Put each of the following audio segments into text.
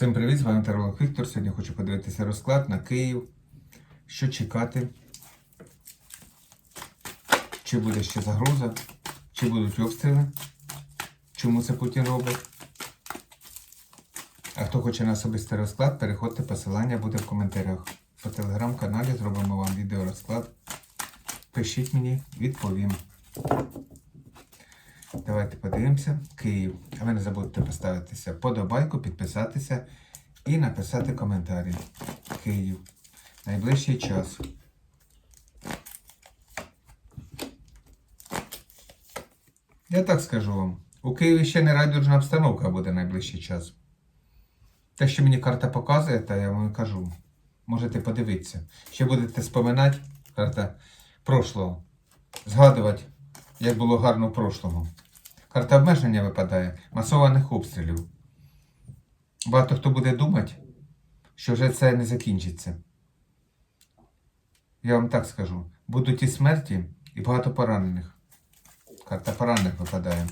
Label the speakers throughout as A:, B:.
A: Всім привіт, з вами Таролог Віктор. Сьогодні хочу подивитися розклад на Київ. Що чекати? Чи буде ще загроза? Чи будуть обстріли? Чому це Путін робить? А хто хоче на особистий розклад, переходьте, посилання буде в коментарях. По телеграм-каналі зробимо вам відеорозклад. Пишіть мені, відповім. Давайте подивимося. Київ. А ви не забудьте поставитися подобайку, підписатися і написати коментарі. Київ. Найближчий час. Я так скажу вам. У Києві ще не радіожна обстановка буде найближчий час. Те, що мені карта показує, та я вам кажу. Можете подивитися. Ще будете споминати карта прошлого. Згадувати, як було гарно в прошлому. Карта обмеження випадає, масованих обстрілів. Багато хто буде думати, що вже це не закінчиться. Я вам так скажу. Будуть і смерті, і багато поранених. Карта поранених випадає.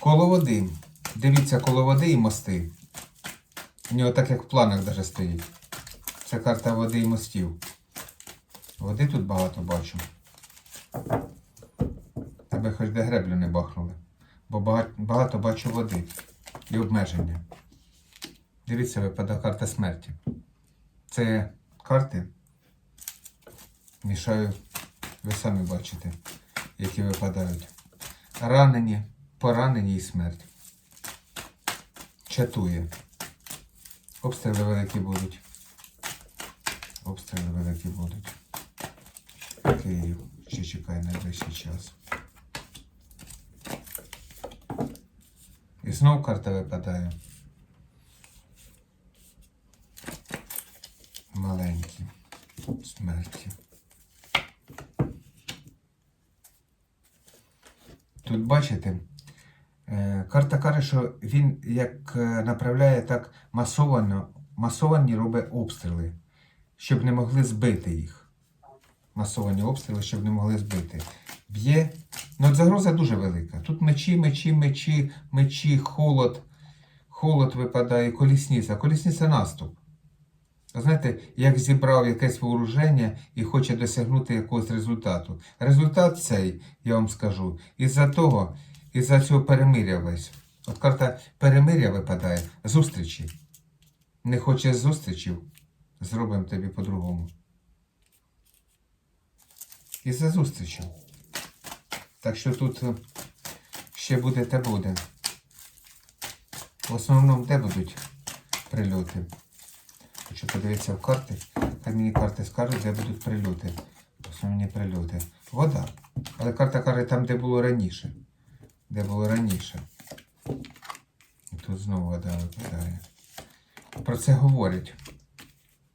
A: Коло води. Дивіться коло води і мости. У нього так як в планах даже стоїть. Це карта води і мостів. Води тут багато бачу. Аби хоч де греблю не бахнули. Бо багато, багато бачу води і обмеження. Дивіться, випадає карта смерті. Це карти. Мішаю, ви самі бачите, які випадають. Ранені, поранені і смерть. Чатує. Обстріли великі будуть. Обстріли великі будуть. Київ. Ще чекає найближчий час. І знов карта випадає. Маленькі. Смерті. Тут бачите, е, карта каже, що він як е, направляє так масовано, масовані робить обстріли, щоб не могли збити їх. Масовані обстріли, щоб не могли збити. Б'є. Ну, загроза дуже велика. Тут мечі, мечі, мечі, мечі, холод. Холод випадає, колісниця. Колісниця наступ. Знаєте, як зібрав якесь вооруження і хоче досягнути якогось результату. Результат цей, я вам скажу, із-за того, із-за цього перемиря весь. От карта перемиря випадає, зустрічі. Не хочеш зустрічів, зробимо тобі по-другому. Із-за зустрічі. Так що тут е, ще буде те буде. В основному де будуть прильоти? Хочу подивитися в карти. Хай мені карти скажуть, де будуть прильоти. Основні прильоти. Вода. Але карта каже там, де було раніше. Де було раніше. І тут знову вода випадає. Про це говорять.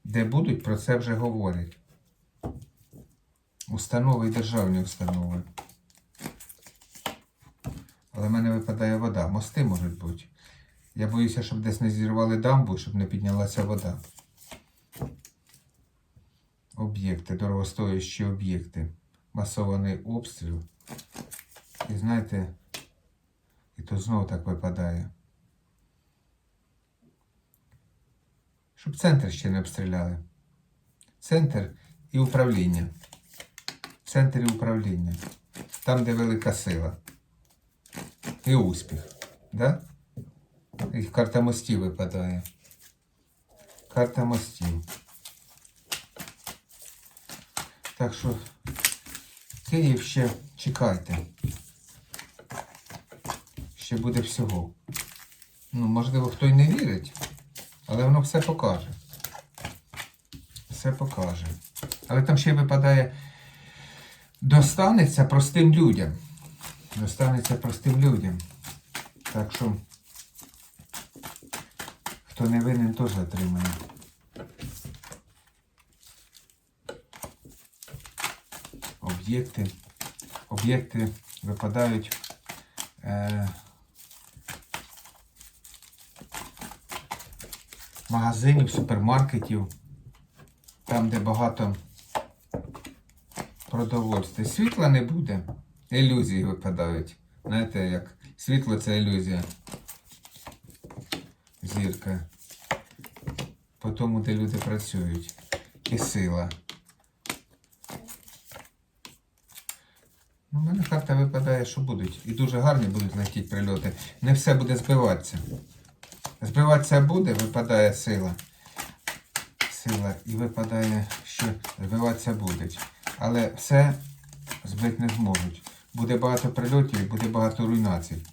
A: Де будуть, про це вже говорять. Установи і державні установи. Але в мене випадає вода. Мости можуть бути. Я боюся, щоб десь не зірвали дамбу, щоб не піднялася вода. Об'єкти, дорогостоящі об'єкти. Масований обстріл. І знаєте, і тут знову так випадає. Щоб центр ще не обстріляли. Центр і управління. Центр і управління. Там, де велика сила. І успіх. Да? І карта мостів випадає. Карта мостів. Так що Київ ще чекайте. Ще буде всього. Ну, можливо, хто й не вірить, але воно все покаже. Все покаже. Але там ще випадає достанеться простим людям. Достанеться простим людям. Так що хто не винен, теж отримає. Об'єкти. Об'єкти випадають. Е, магазинів, супермаркетів, там, де багато продовольства. Світла не буде. Ілюзії випадають. Знаєте, як світло це ілюзія. зірка. По тому, де люди працюють. І сила. Ну, У мене карта випадає, що будуть. І дуже гарні будуть летіти прильоти. Не все буде збиватися. Збиватися буде, випадає сила. Сила. І випадає, що збиватися будуть. Але все збити не зможуть. Буде багато прильотів і буде багато руйнацій.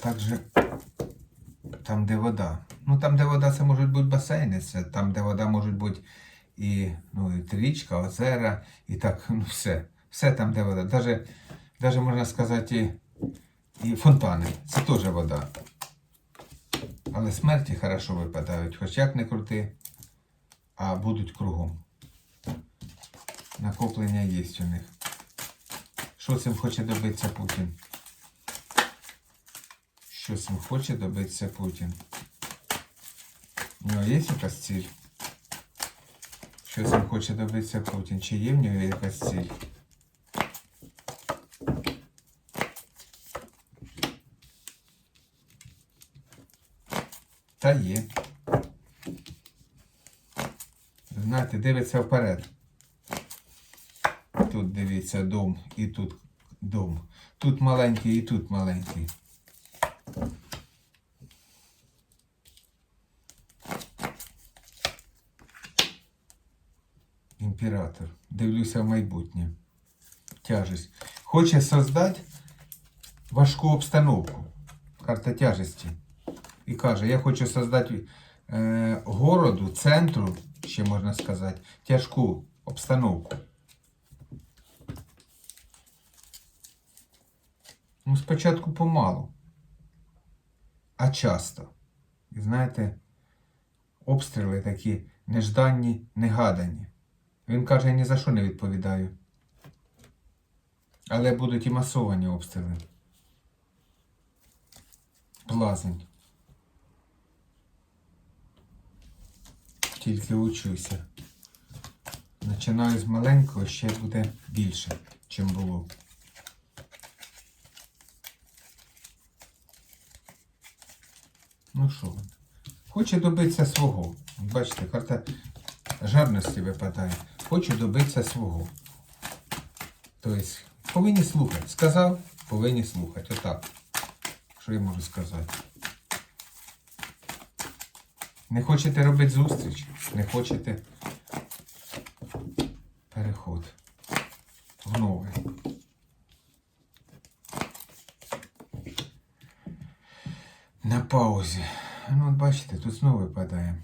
A: Також там, де вода. Ну там, де вода, це можуть бути басейни, це там, де вода можуть бути і, ну, і річка, озера, і так, ну все. Все там, де вода. Даже можна сказати, і, і фонтани. Це теж вода. Але смерті хорошо випадають, хоч як не крути, а будуть кругом. Накоплення є у них. Що цим хоче добитися Путін? Що цим хоче добитися Путін? У нього є якась ціль? Що цим хоче добитися Путін? Чи є в нього якась ціль? Та є. Знаєте, дивиться вперед. Дивіться дом і тут дом. Тут маленький і тут маленький. Імператор. Дивлюся в майбутнє. Тяжесть. Хоче создати важку обстановку. Карта тяжесті. І каже, я хочу создати е, городу, центру, ще можна сказати, тяжку обстановку. Ну, спочатку помалу, а часто. І знаєте, обстріли такі нежданні, негадані. Він каже, я ні за що не відповідаю. Але будуть і масовані обстріли. Блазень. Тільки учуся. Починаю з маленького, ще буде більше, чим було. Ну що, він? хоче добитися свого. Бачите, карта жадності випадає. Хочу добитися свого. Тобто, повинні слухати. Сказав, повинні слухати. Отак. Що я можу сказати? Не хочете робити зустріч, не хочете переход в нове. На паузі. Ну, от бачите, тут знову випадає.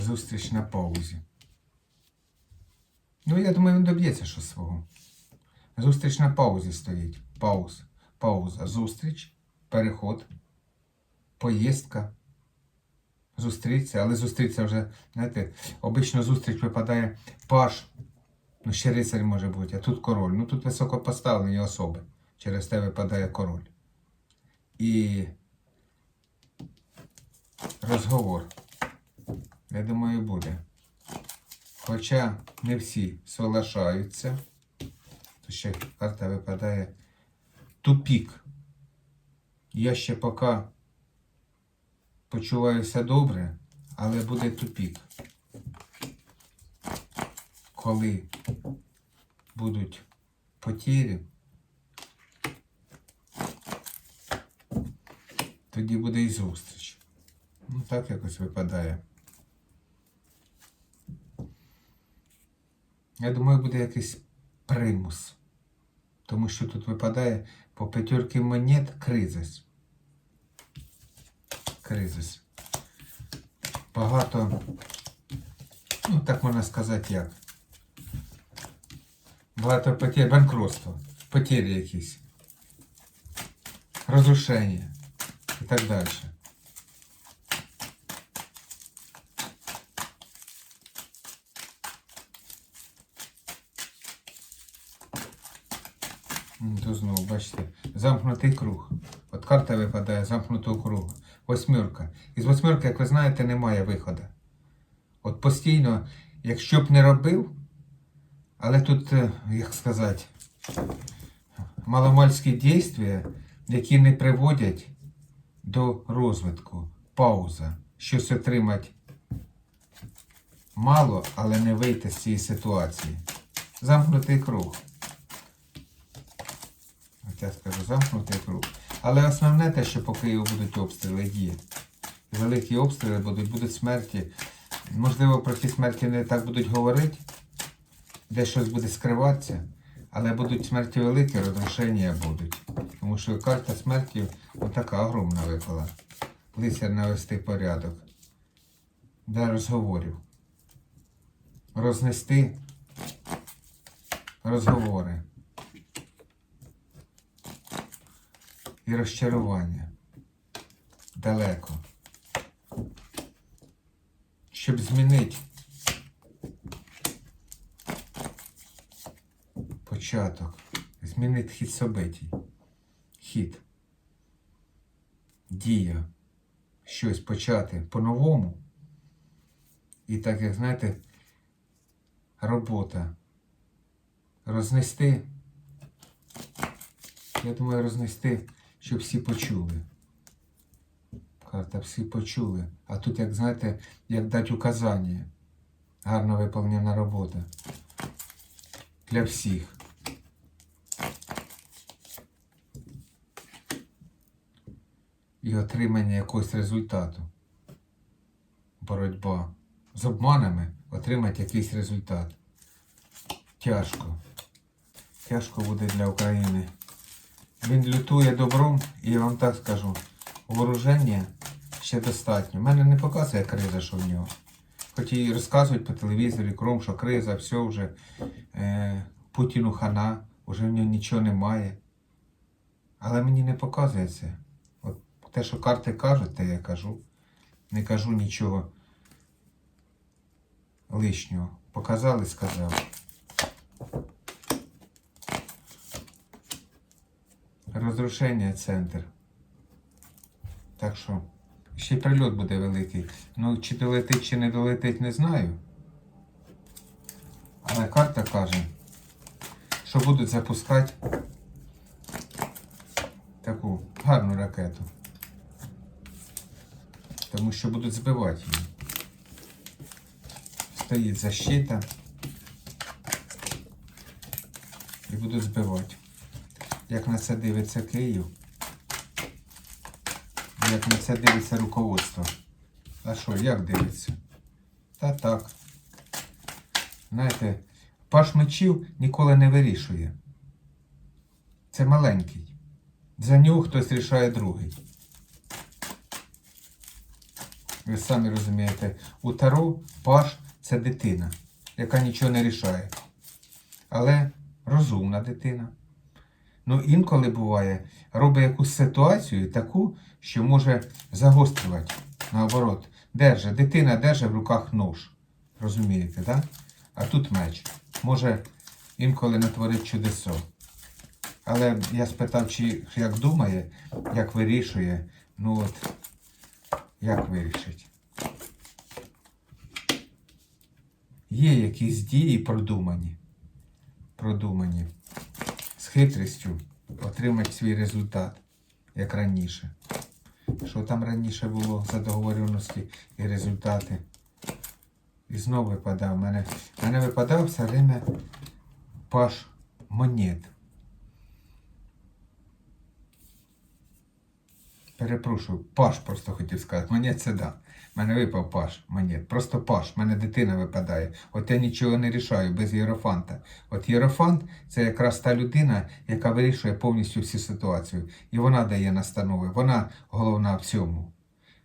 A: Зустріч на паузі. Ну, я думаю, він доб'ється що свого. Зустріч на паузі стоїть. Пауз. Пауза. Зустріч. Переход. Поїздка. Зустріться, але зустріться вже, знаєте, обично зустріч випадає паш. Ну, ще рицарь може бути, а тут король. Ну тут високопоставлені особи. Через те випадає король. І розговор. Я думаю, буде. Хоча не всі соглашаються, то ще карта випадає тупік. Я ще поки почуваюся добре, але буде тупік. Коли будуть потірі, тоді буде і зустріч. Ну, так якось випадає. Я думаю, буде якийсь примус. Тому що тут випадає по п'ятірки монет кризис. Кризис. Багато, ну так можна сказати як. Багато потерь, банкротство, потері якісь, розрушення і так далі. То знову, бачите, замкнутий круг. От карта випадає замкнутого кругу. Восьмірка. Із восьмірки, як ви знаєте, немає виходу. От постійно, якщо б не робив, але тут, е, як сказати, маломальські дійства, які не приводять до розвитку. Пауза. Щось отримати мало, але не вийти з цієї ситуації. Замкнутий круг. Я скажу, замкнутий круг. Але основне те, що по Києву будуть обстріли, є. Великі обстріли будуть, будуть смерті. Можливо, про ті смерті не так будуть говорити, де щось буде скриватися, але будуть смерті великі, розрушення будуть. Тому що карта смерті отака огромна випала. Лицар навести порядок. Для розговорів. Рознести розговори. І розчарування. Далеко. Щоб змінити початок, змінити хід событій, хід, дія, щось почати по-новому. І так, як знаєте, робота. Рознести. Я думаю, рознести, щоб всі почули. Карта всі почули. А тут, як знаєте, як дати указання. Гарно виповнена робота. Для всіх. І отримання якогось результату. Боротьба. З обманами отримати якийсь результат. Тяжко. Тяжко буде для України. Він лютує добром, і я вам так скажу, вооруження ще достатньо. У мене не показує криза, що в нього. Хоч і розказують по телевізорі, кром, що криза, все вже е, Путіну хана, вже в нього нічого немає. Але мені не показує це. От те, що карти кажуть, те я кажу. Не кажу нічого лишнього. Показали, сказав. Розрушення центр. Так що ще прильот буде великий. Ну, чи долетить, чи не долетить, не знаю. Але карта каже, що будуть запускати таку гарну ракету. Тому що будуть збивати її. Стоїть защита. І будуть збивати. Як на це дивиться Київ. Як на це дивиться руководство. А що, як дивиться? Та так. Знаєте, паш мечів ніколи не вирішує. Це маленький. За нього хтось рішає другий. Ви самі розумієте, у Таро паш це дитина, яка нічого не рішає. Але розумна дитина. Ну, інколи буває, робить якусь ситуацію таку, що може загострювати. Наоборот, держа, дитина держить в руках нож. Розумієте, так? А тут меч. Може інколи натворити чудесо. Але я спитав, чи як думає, як вирішує, ну от, як вирішить. Є якісь дії продумані. Продумані хитрістю отримати свій результат, як раніше. Що там раніше було за договореності і результати. І знову випадав. Мене, мене випадав все время паш монет. Перепрошую, паш просто хотів сказати. Монет це да. Мене випав паш монет. Просто паш. Мене дитина випадає. От я нічого не рішаю без єрофанта. От єрофант це якраз та людина, яка вирішує повністю всю ситуацію. І вона дає настанови. Вона головна в цьому.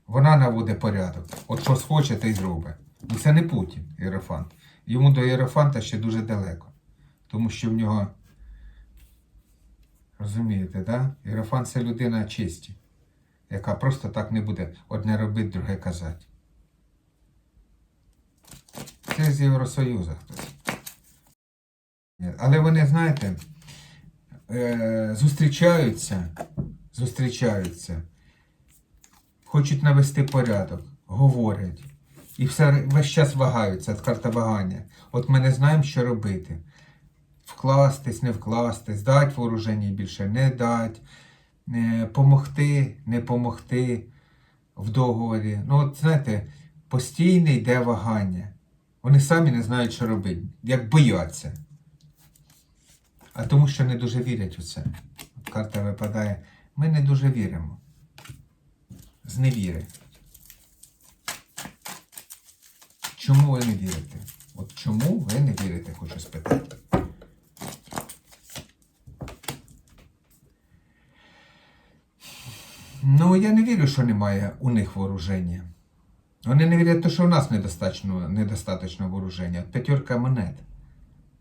A: Вона наводить порядок. От що схоче, те й зробить. Ну це не Путін, єрофант. Йому до єрофанта ще дуже далеко. Тому що в нього. Розумієте, да? Єрофант це людина честі яка просто так не буде одне робити, друге казати. Це з Євросоюзу хтось. Але вони, знаєте, е, зустрічаються, зустрічаються, хочуть навести порядок, говорять. І все, весь час вагаються, карта вагання. От ми не знаємо, що робити. вкластись, не вкластись, дать вооруження більше, не дать, е, помогти, не помогти в договорі. Ну, от знаєте, постійне йде вагання. Вони самі не знають, що робити, як бояться. А тому, що не дуже вірять у це. Карта випадає. Ми не дуже віримо. З невіри. Чому ви не вірите? От чому ви не вірите, хочу спитати. Ну, я не вірю, що немає у них вооруження. Вони не вірять, що у нас недостатньо, недостатньо вооруження. П'ятерка монет.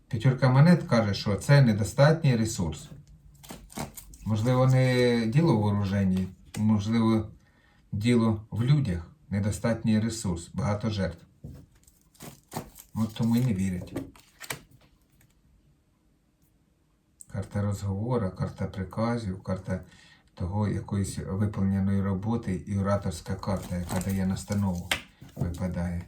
A: П'ятерка монет каже, що це недостатній ресурс. Можливо, не діло в вооруженні, можливо, діло в людях. Недостатній ресурс, багато жертв. От тому і не вірять. Карта розговору, карта приказів, карта того якоїсь виповненої роботи і ораторська карта, яка дає настанову, випадає.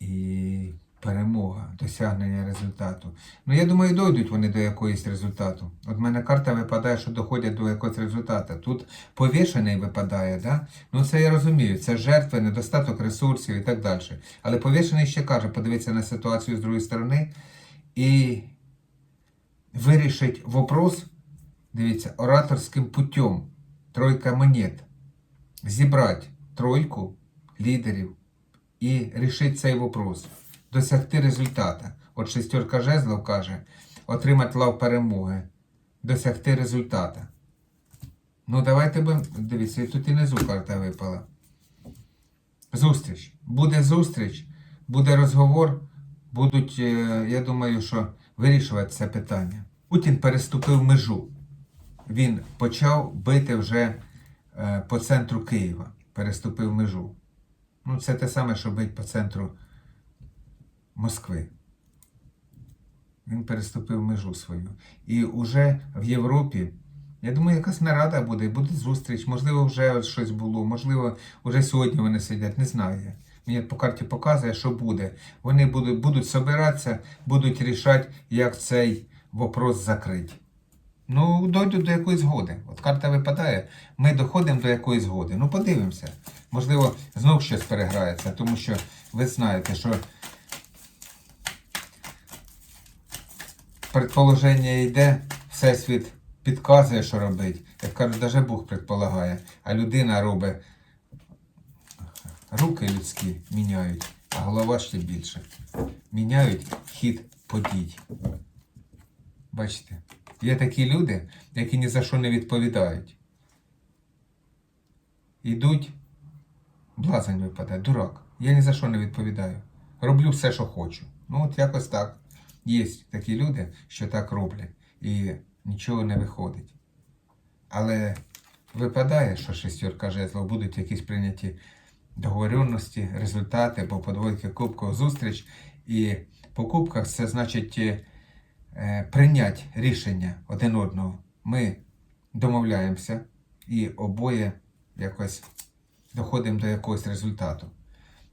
A: І перемога, досягнення результату. Ну, я думаю, дойдуть вони до якоїсь результату. От в мене карта випадає, що доходять до якогось результату. Тут повішений випадає, да? Ну це я розумію, це жертви, недостаток ресурсів і так далі. Але повішений ще каже, подивіться на ситуацію з другої сторони і вирішить вопрос, дивіться, ораторським путем. Тройка монет. Зібрати тройку лідерів і рішити цей вопрос. Досягти результата. От шестерка жезлов каже, отримати лав перемоги, досягти результата. Ну, давайте будемо. Дивіться, тут і внизу карта випала. Зустріч. Буде зустріч, буде розговор, будуть, е, я думаю, що вирішувати це питання. Путін переступив межу. Він почав бити вже е, по центру Києва. Переступив межу. Ну, це те саме, що бить по центру Москви. Він переступив межу свою. І вже в Європі, я думаю, якась нарада буде, буде зустріч, можливо, вже щось було, можливо, вже сьогодні вони сидять, не знаю. Мені по карті показує, що буде. Вони будуть, будуть собиратися, будуть рішати, як цей вопрос закрити. Ну, дойдуть до якоїсь згоди. От карта випадає, ми доходимо до якоїсь згоди. Ну, подивимося. Можливо, знов щось переграється, тому що ви знаєте, що предположення йде, Всесвіт підказує, що робить. Як кажуть, навіть Бог предполагає, а людина робить руки людські міняють, а голова ще більше. Міняють хід подій. Бачите, є такі люди, які ні за що не відповідають. Ідуть, блазень випадає, дурак. Я ні за що не відповідаю. Роблю все, що хочу. Ну, от якось так. Є такі люди, що так роблять, і нічого не виходить. Але випадає, що шестерка жезлов будуть якісь прийняті договоренності, результати, бо подвойки кубків зустріч. І по кубках це значить е, прийняти рішення один одного. Ми домовляємося і обоє якось доходимо до якогось результату.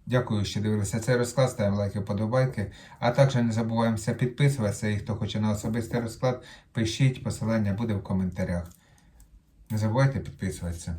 A: Дякую, що дивилися цей розклад, ставимо лайки, вподобайки. А також не забуваємося підписуватися. І хто хоче на особистий розклад, пишіть, посилання буде в коментарях. Не забувайте підписуватися.